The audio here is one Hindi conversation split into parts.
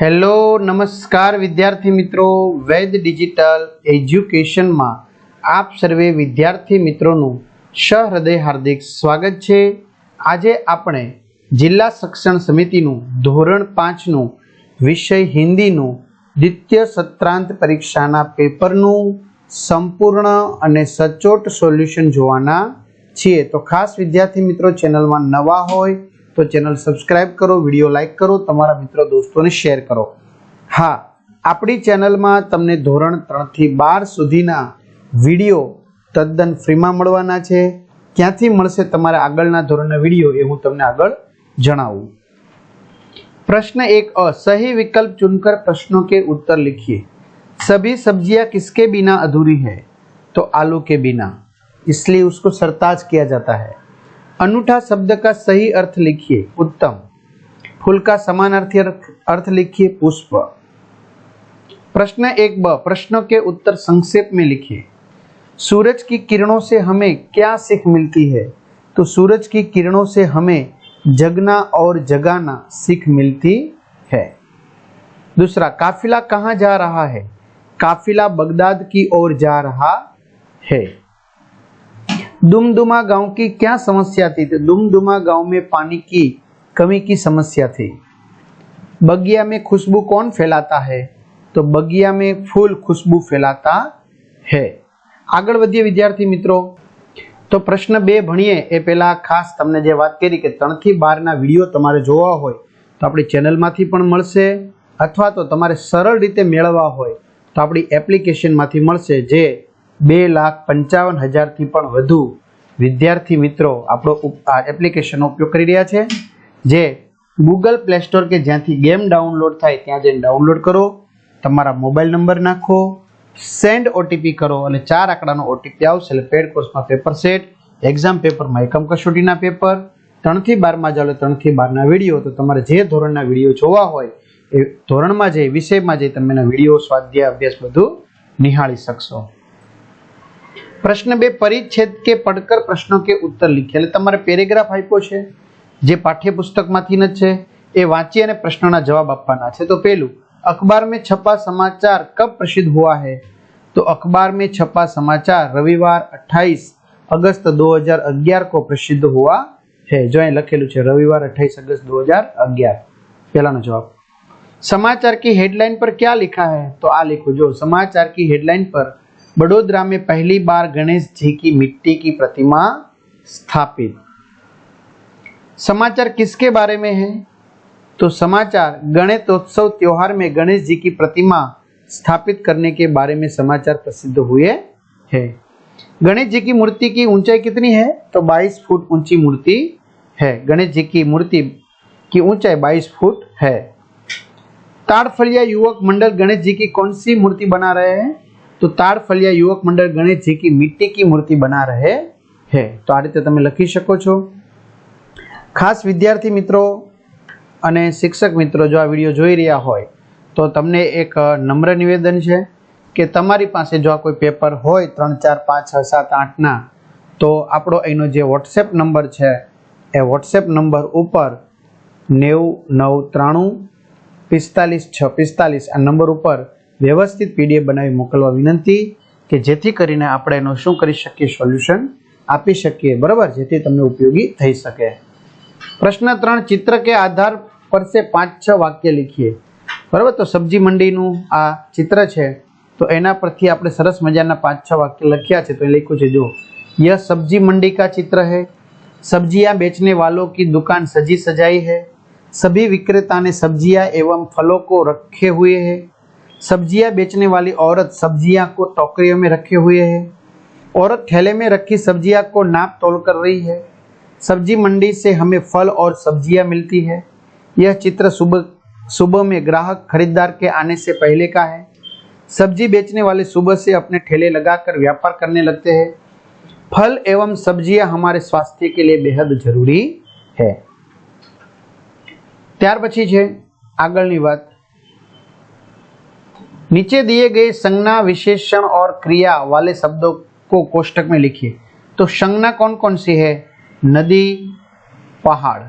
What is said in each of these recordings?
હેલો, નમસ્કાર વિદ્યાર્થી મિત્રો. વેદ ડિજિટલ એજ્યુકેશનમાં આપ સર્વે વિદ્યાર્થી મિત્રોનું સહૃદય હાર્દિક સ્વાગત છે. આજે આપણે જિલ્લા શિક્ષણ સમિતિનું ધોરણ પાંચનું વિષય હિન્દીનું દ્વિતીય સત્રાંત પરીક્ષાના પેપરનું સંપૂર્ણ અને સચોટ સોલ્યુશન જોવાના છીએ. તો ખાસ વિદ્યાર્થી મિત્રો, ચેનલમાં નવા હોય તો ચેનલ સબસ્ક્રાઇબ કરો વિડીયો લાઈક કરો તમારા મિત્રો દોસ્તોને શેર કરો હા આપણી ચેનલમાં તમને ધોરણ ત્રણથી બાર સુધીના વિડીયો તદ્દન ફ્રીમાં મળવાના છે ક્યાંથી મળશે તમારે આગળના ધોરણના વિડીયો એ હું તમને આગળ જણાવું प्रश्न एक अ सही विकल्प चुनकर प्रश्नों के उत्तर लिखिए सभी सब्जियां किसके बिना अधूरी है तो आलू के बिना इसलिए उसको सरताज किया जाता है अनूठा शब्द का सही अर्थ लिखिए, उत्तम। फूल का समानार्थी अर्थ अर्थ लिखिए, पुष्प। प्रश्न एक ब, प्रश्नों के उत्तर संक्षेप में लिखिए। सूरज की किरणों से हमें क्या सीख मिलती है? तो सूरज की किरणों से हमें जगना और जगाना सीख मिलती है। दूसरा, काफिला कहाँ जा रहा है? काफिला बगदाद की ओर जा रहा है। दुमदुमा गांव की क्या समस्या थी तो दुमदुमा गांव में पानी की कमी की समस्या थी बगिया में खुशबू कौन फैलाता है तो बगिया में फूल खुशबू फैलाता है આગળ વધીએ વિદ્યાર્થી મિત્રો તો પ્રશ્ન બે ભણીએ એ પહેલા ખાસ તમને જે વાત કરી કે ત્રણથી બારના વિડીયો તમારે જોવા હોય તો આપણી ચેનલમાંથી પણ મળશે અથવા તો તમારે સરળ રીતે મેળવવા હોય તો આપણી એપ્લિકેશનમાંથી મળશે જે બે લાખ પંચાવન હજારથી પણ વધુ વિદ્યાર્થી મિત્રો આપણો આ એપ્લિકેશનનો ઉપયોગ કરી રહ્યા છે, જે ગૂગલ પ્લે સ્ટોર કે જ્યાંથી ગેમ ડાઉનલોડ થાય ત્યાં જઈને ડાઉનલોડ કરો, તમારા મોબાઈલ નંબર નાખો સેન્ડ ઓટીપી કરો અને ચાર આંકડાનો ઓટીપી આવશે એટલે પેડ કોર્સમાં પેપર સેટ એક્ઝામ પેપરમાં એકમ કસોટીના પેપર ત્રણથી બારમાં જાઓ ત્રણથી બારના વીડિયો, તો તમારે જે ધોરણના વીડિયો જોવા હોય એ ધોરણમાં જઈ, વિષયમાં જઈ તમે એના વીડિયો, સ્વાધ્યાય, અભ્યાસ બધું નિહાળી શકશો. પ્રશ્ન બે, પરિચ્છેદ કે પડકર પ્રશ્નો કે ઉત્તર લીખે. એટલે તમારે પેરેગ્રાફ આપ્યો છે, જે પાઠ્યપુસ્તકમાંથી જ છે, એ વાંચી અને પ્રશ્નોના જવાબ આપવાના છે. તો પહેલું અખબાર મેં છપા સમાચાર કબ પ્રસિદ્ધ હોવા હૈ? તો અખબાર મેં છપા સમાચાર રવિવાર 28 અગસ્ત 2011 કો પ્રસિદ્ધ હોવા હે? જો અહીં લખેલું છે, રવિવાર 28 અગસ્ત 2011 પહેલાનો જવાબ. સમાચાર કી હેડલાઇન પર ક્યાં લિખા હે? તો આ લખું. જો સમાચાર કી હેડલાઇન પર बड़ोदरा में पहली बार गणेश जी की मिट्टी की प्रतिमा स्थापित। समाचार किसके बारे में है? तो समाचार, गणेशोत्सव त्योहार में गणेश जी की प्रतिमा स्थापित करने के बारे में समाचार प्रसिद्ध हुए है। गणेश जी की मूर्ति की ऊंचाई कितनी है? तो 22 फुट ऊँची मूर्ति है। गणेश जी की मूर्ति की ऊंचाई 22 फुट है। ताड़फलिया युवक मंडल गणेश जी की कौन सी मूर्ति बना रहे हैं? તો તાર ફલિયા યુવક મંડળ ગણેશજી કી મિટ્ટી કી મૂર્તિ બના રહે હે. તો આ રીતે તમે લખી શકો છો. ખાસ વિદ્યાર્થી મિત્રો અને શિક્ષક મિત્રો જો આ વીડિયો જોઈ રહ્યા હોય, તો તમને એક નમ્ર નિવેદન છે કે તમારી પાસે જો આ કોઈ પેપર હોય ત્રણ, ચાર, પાંચ, છ, સાત આઠના તો આપણો અહીંનો જે વોટ્સએપ નંબર છે, એ વોટ્સએપ નંબર ઉપર નેવું, નવ, ત્રાણું, પિસ્તાલીસ, છ, પિસ્તાલીસ આ નંબર ઉપર વ્યવસ્થિત પીડીએફ બનાવી મોકલવા વિનંતી કે જેથી કરીને આપણે એનું શું કરી શકીએ સોલ્યુશન આપી શકીએ બરાબર જેથી તમને ઉપયોગી થઈ શકે પ્રશ્ન ત્રણ ચિત્ર કે આધાર પર से પાંચ છ વાક્ય લીખીએ બરાબર તો સબ્જી મંડીનું આ ચિત્ર છે તો એના પરથી આપણે સરસ મજાના પાંચ છ વાક્ય લખ્યા છે તો એ લખ્યું છે જો यह सब्जी मंडी का चित्र है सब्जियां बेचने वालों की दुकान सजी सजाई है सभी विक्रेता ने सब्जियां एवं फलों को रखे हुए हैं सब्जियां बेचने वाली औरत सब्जियां को टोकरियों में रखे हुए है औरत ठेले में रखी सब्जियां को नाप तोल कर रही है सब्जी मंडी से हमें फल और सब्जियां मिलती है यह चित्र सुबह सुबह में ग्राहक खरीदार के आने से पहले का है सब्जी बेचने वाले सुबह से अपने ठेले लगाकर व्यापार करने लगते हैं फल एवं सब्जियां हमारे स्वास्थ्य के लिए बेहद जरूरी है ત્યાર પછી છે આગળની વાત नीचे दिए गए संज्ञा विशेषण और क्रिया वाले शब्दों को कोष्टक में लिखिए तो संज्ञा कौन कौन सी है नदी पहाड़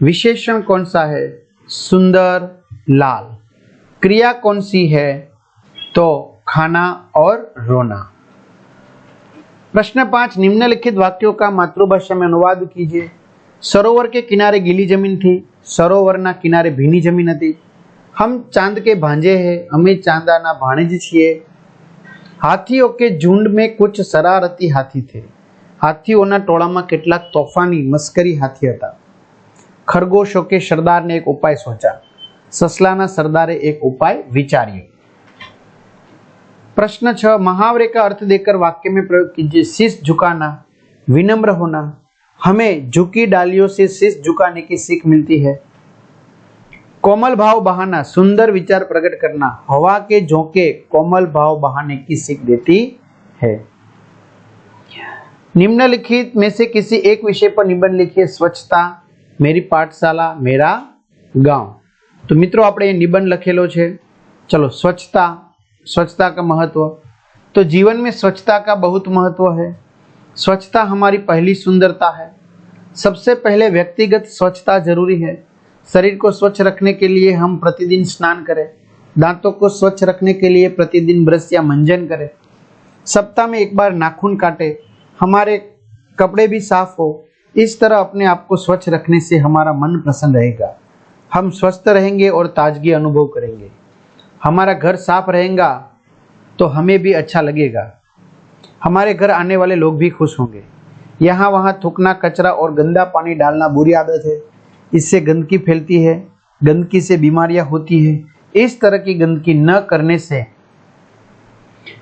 विशेषण कौन सा है सुंदर लाल क्रिया कौन सी है तो खाना और रोना प्रश्न पांच निम्नलिखित वाक्यों का मातृभाषा में अनुवाद कीजिए सरोवर के किनारे गीली जमीन थी સરોવરના કિનારે ભીની જમીન હતી હમ ચાંદ કે ભાંજે હે અમે ચાંદાના ભાણેજ છીએ હાથીઓ કે ઝુંડ મેં કુછ શરારતી હાથી થે હાથીઓના ટોળામાં કેટલાક તોફાની મસ્કરી હાથી હતા ખરગોશો કે સરદારને એક ઉપાય સોચા સસલાના સરદારે એક उपाय विचारियो प्रश्न छ मुहावरे का अर्थ देकर वाक्य में प्रयोग कीजिए शीश झुकाना विनम्र होना हमें झुकी डालियों से शीश झुकाने की सीख मिलती है कोमल भाव बहाना सुंदर विचार प्रकट करना हवा के झोंके कोमल भाव बहाने की सीख देती है निम्नलिखित में से किसी एक विषय पर निबंध लिखिए स्वच्छता मेरी पाठशाला मेरा गांव तो मित्रों આપણે એ નિબંધ લખેલો છે ચલો स्वच्छता स्वच्छता का महत्व तो जीवन में स्वच्छता का बहुत महत्व है स्वच्छता हमारी पहली सुंदरता है सबसे पहले व्यक्तिगत स्वच्छता जरूरी है शरीर को स्वच्छ रखने के लिए हम प्रतिदिन स्नान करें। दांतों को स्वच्छ रखने के लिए प्रतिदिन ब्रश या मंजन करें। सप्ताह में एक बार नाखून काटे। हमारे कपड़े भी साफ़ हो। इस तरह अपने आप को स्वच्छ रखने से हमारा मन प्रसन्न रहेगा। हम स्वस्थ रहेंगे और ताजगी अनुभव करेंगे। हमारा घर साफ़ रहेगा तो हमें भी अच्छा लगेगा। हमारे घर आने वाले लोग भी खुश होंगे। यहाँ वहाँ थूकना, कचरा और गंदा पानी डालना बुरी आदत है। इससे गंदगी फैलती है गंदगी से बीमारियां होती है इस तरह की गंदगी न करने से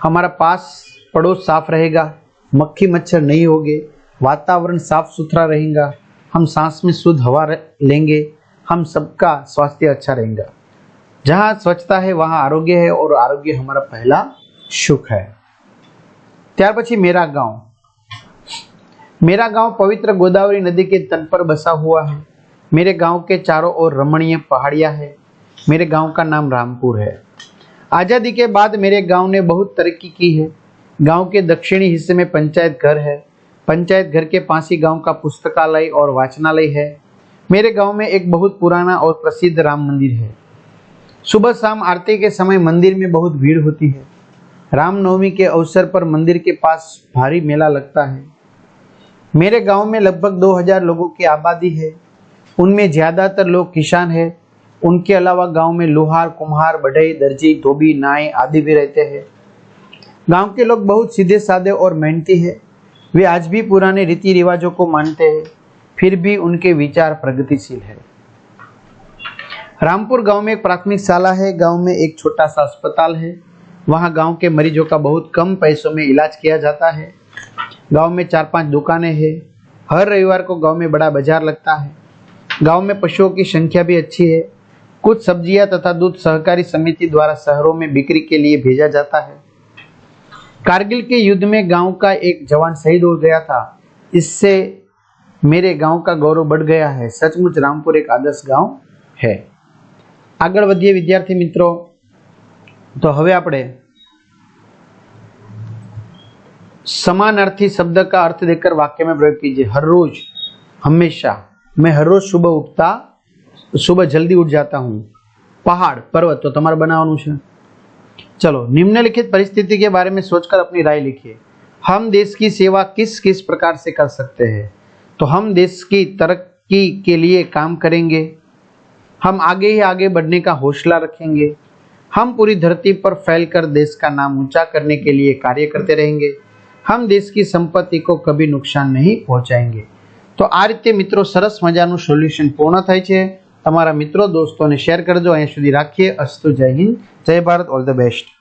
हमारा पास पड़ोस साफ रहेगा मक्खी मच्छर नहीं होंगे वातावरण साफ सुथरा रहेगा हम सांस में शुद्ध हवा लेंगे हम सबका स्वास्थ्य अच्छा रहेगा जहाँ स्वच्छता है वहाँ आरोग्य है और आरोग्य हमारा पहला सुख है ત્યાર પછી मेरा गांव मेरा गांव पवित्र गोदावरी नदी के तट पर बसा हुआ है मेरे गाँव के चारों ओर रमणीय पहाड़ियाँ है। मेरे गाँव का नाम रामपुर है। आज़ादी के बाद मेरे गाँव ने बहुत तरक्की की है। गाँव के दक्षिणी हिस्से में पंचायत घर है। पंचायत घर के पास ही गाँव का पुस्तकालय और वाचनालय है। मेरे गाँव में एक बहुत पुराना और प्रसिद्ध राम मंदिर है। सुबह शाम आरती के समय मंदिर में बहुत भीड़ होती है। रामनवमी के अवसर पर मंदिर के पास भारी मेला लगता है। मेरे गाँव में लगभग 2000 लोगों की आबादी है। उनमें ज़्यादातर लोग किसान हैं। उनके अलावा गाँव में लोहार, कुम्हार, बढ़ई, दर्जी, धोबी नाई आदि भी रहते हैं। गाँव के लोग बहुत सीधे साधे और मेहनती हैं। वे आज भी पुराने रीति रिवाजों को मानते हैं, फिर भी उनके विचार प्रगतिशील है। रामपुर गाँव में एक प्राथमिक शाला है। गाँव में एक छोटा सा अस्पताल है। वहाँ गाँव के मरीजों का बहुत कम पैसों में इलाज किया जाता है। गाँव में चार पाँच दुकानें हैं। हर रविवार को गाँव में बड़ा बाज़ार लगता है। गांव में पशुओं की संख्या भी अच्छी है कुछ सब्जियां तथा दूध सहकारी समिति द्वारा शहरों में बिक्री के लिए भेजा जाता है कारगिल के युद्ध में गांव का एक जवान शहीद हो गया था इससे मेरे गांव का गौरव बढ़ गया है सचमुच रामपुर एक आदर्श गांव है આગળ વધીએ વિદ્યાર્થી મિત્રો તો હવે આપણે समानार्थी शब्द का अर्थ देकर वाक्य में प्रयोग कीजिए हर रोज हमेशा मैं हर रोज सुबह उठता, सुबह जल्दी उठ जाता हूँ। पहाड़, पर्वत तो તમારે बना છે चलो, निम्नलिखित परिस्थिति के बारे में सोचकर अपनी राय लिखिए। हम देश की सेवा किस किस प्रकार से कर सकते हैं? तो हम देश की तरक्की के लिए काम करेंगे। हम आगे ही आगे बढ़ने का हौसला रखेंगे। हम पूरी धरती पर फैलकर देश का नाम ऊँचा करने के लिए कार्य करते रहेंगे। हम देश की संपत्ति को कभी नुकसान नहीं पहुंचाएँगे। તો આ રીતે મિત્રો સરસ મજાનું સોલ્યુશન પૂર્ણ થાય છે. તમારા મિત્રો, દોસ્તોને શેર કરજો. અહીંયા સુધી રાખીએ. અસ્તુ જય હિન્દ. જય ભારત. All the best.